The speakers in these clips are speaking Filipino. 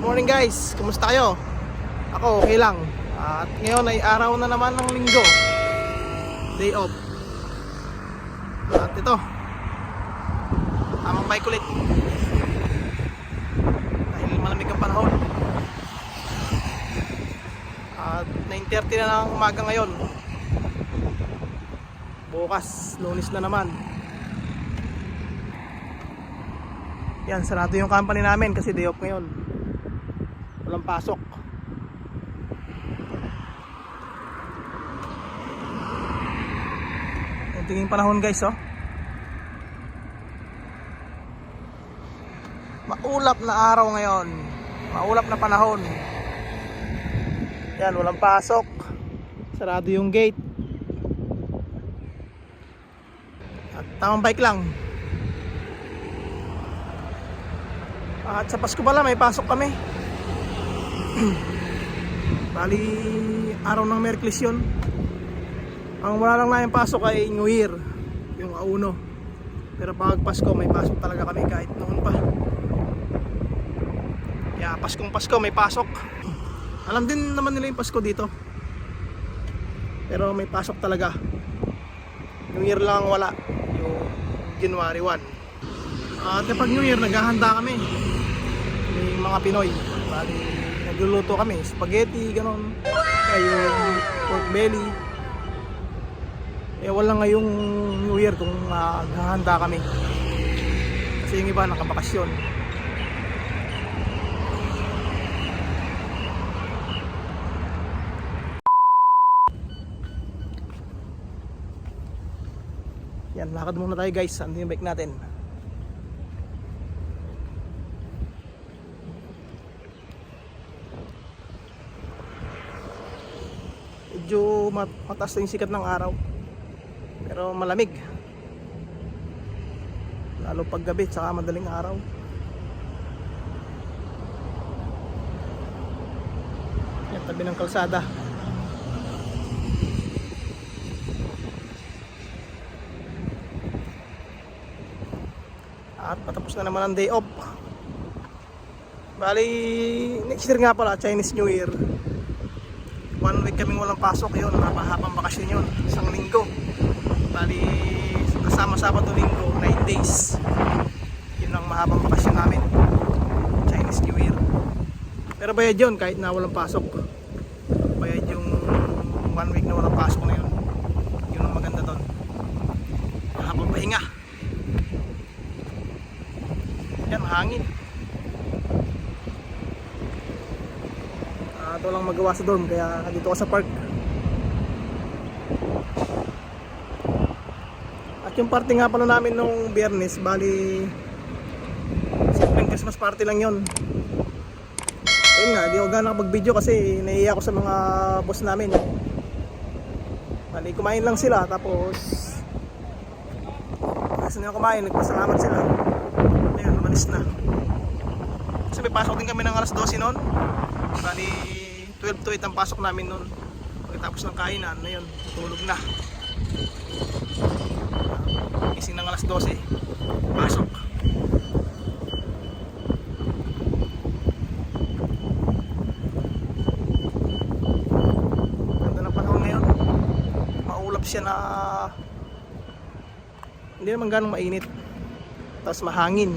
morning guys, kumusta kayo? Ako okay lang. At ngayon ay araw na naman ng linggo. Day off. At ito. Tamang bike ulit. Dahil malamig ang panahon. At 9.30 na ng umaga ngayon. Bukas, lunis na naman. Yan, sarado yung company namin kasi day off ngayon Walang pasok. Yung tingin panahon guys oh. Maulap na araw ngayon. Maulap na panahon. Yan, walang pasok. Sarado yung gate. At tamang bike lang. At sa Pasko pala may pasok kami Bali araw ng Merklis yun. Ang wala lang namin pasok ay New Year Yung auno Pero pag Pasko may pasok talaga kami kahit noon pa. Kaya Paskong Pasko may pasok. Alam din naman nila yung Pasko dito. Pero may pasok talaga. New Year lang ang wala Yung January 1 At kapag New Year naghahanda kami. May mga Pinoy. Bali nagluluto kami. Spaghetti, ganon Kaya pork belly. Eh wala ngayong New Year kung maghahanda kami. Kasi yung iba nakabakasyon. Yan, lakad muna tayo guys. Ano yung bike natin? Medyo mat mataas na yung sikat ng araw. Pero malamig. Lalo pag gabi, tsaka madaling araw. Yan, tabi ng kalsada. At patapos na naman ang day off. Bali, next year nga pala, Chinese New Year. One week kaming walang pasok yun, napahabang bakasyon yun, isang linggo. Bali, kasama Sabado Linggo, 9 days. Yun ang mahabang bakasyon namin. Chinese New Year. Pero bayad yun, kahit na walang pasok. Bayad yung one week na walang pasok na yun. Yun ang maganda doon. Mahabang pahinga. Yan, hangin. Ah, ito lang magawa sa dorm kaya dito ako sa park. At yung party nga pala namin nung biyernes, bali simpleng Christmas party lang yon. Ayun nga, di ako gana mag-video kasi naiiyak ako sa mga boss namin. Bali, kumain lang sila tapos kasi nila kumain, nagpasalamat sila. Ayun, umalis na. Kasi may pasok din kami ng alas 12 noon. Bali, 12 to 8 ang pasok namin noon. Pagkatapos ng kainan, na yun, tulog na. Gising ng alas 12. Pasok. Ganda ng panahon ngayon. Maulap siya na hindi naman ganong mainit. Tapos mahangin.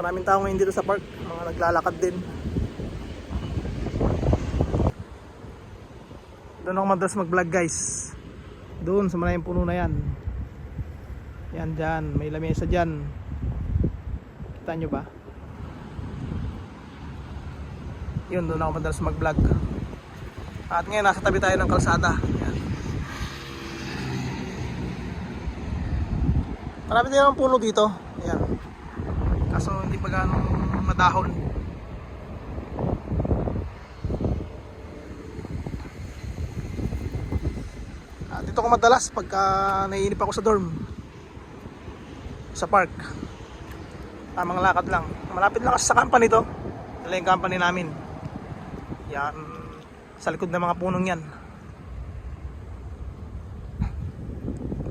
Maraming tao ngayon dito sa park. Mga naglalakad din. Doon ako madalas mag-vlog guys. Doon sa maraming puno na yan. Yan dyan. May lamesa dyan. Kita nyo ba? Yun, doon ako madalas mag-vlog. At ngayon, nasa tabi tayo ng kalsada. Yan. Marami din naman puno dito. Ayan. Kaso hindi pa ganong madahon. At dito ko madalas pagka naiinip ako sa dorm. Sa park. Tamang lakad lang. Malapit lang kasi sa company to. Dala yung company namin. Yan. Sa likod ng mga punong yan.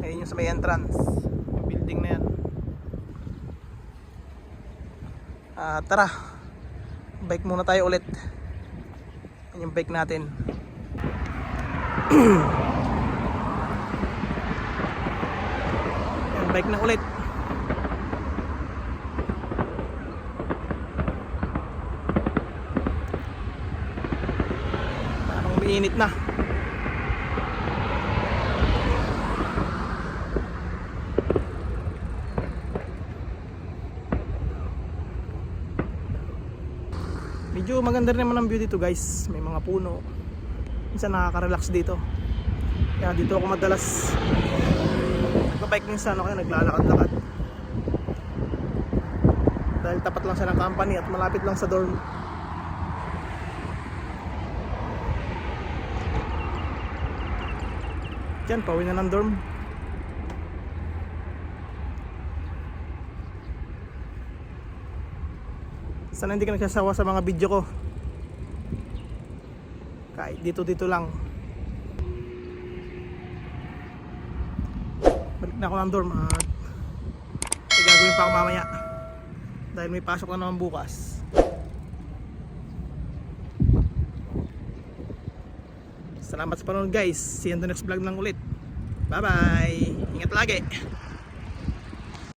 Ayun yung sa may entrance. Yung building na yan. Ah, tara. Bike muna tayo ulit. Yan yung bike natin. Yan, bike na ulit. Parang umiinit na. Medyo maganda rin naman ang view dito guys. May mga puno. Minsan nakaka-relax dito. Kaya dito ako madalas Nagpa-bike minsan ako naglalakad-lakad. Dahil tapat lang siya ng company at malapit lang sa dorm. Diyan, pauwi na ng dorm. Sana hindi ka nagsasawa sa mga video ko. Kahit dito-dito lang. Balik na ako ng dorm at may gagawin pa ako mamaya. Dahil may pasok na naman bukas. Salamat sa panonood guys. See you on the next vlog lang ulit. Bye bye. Ingat lagi.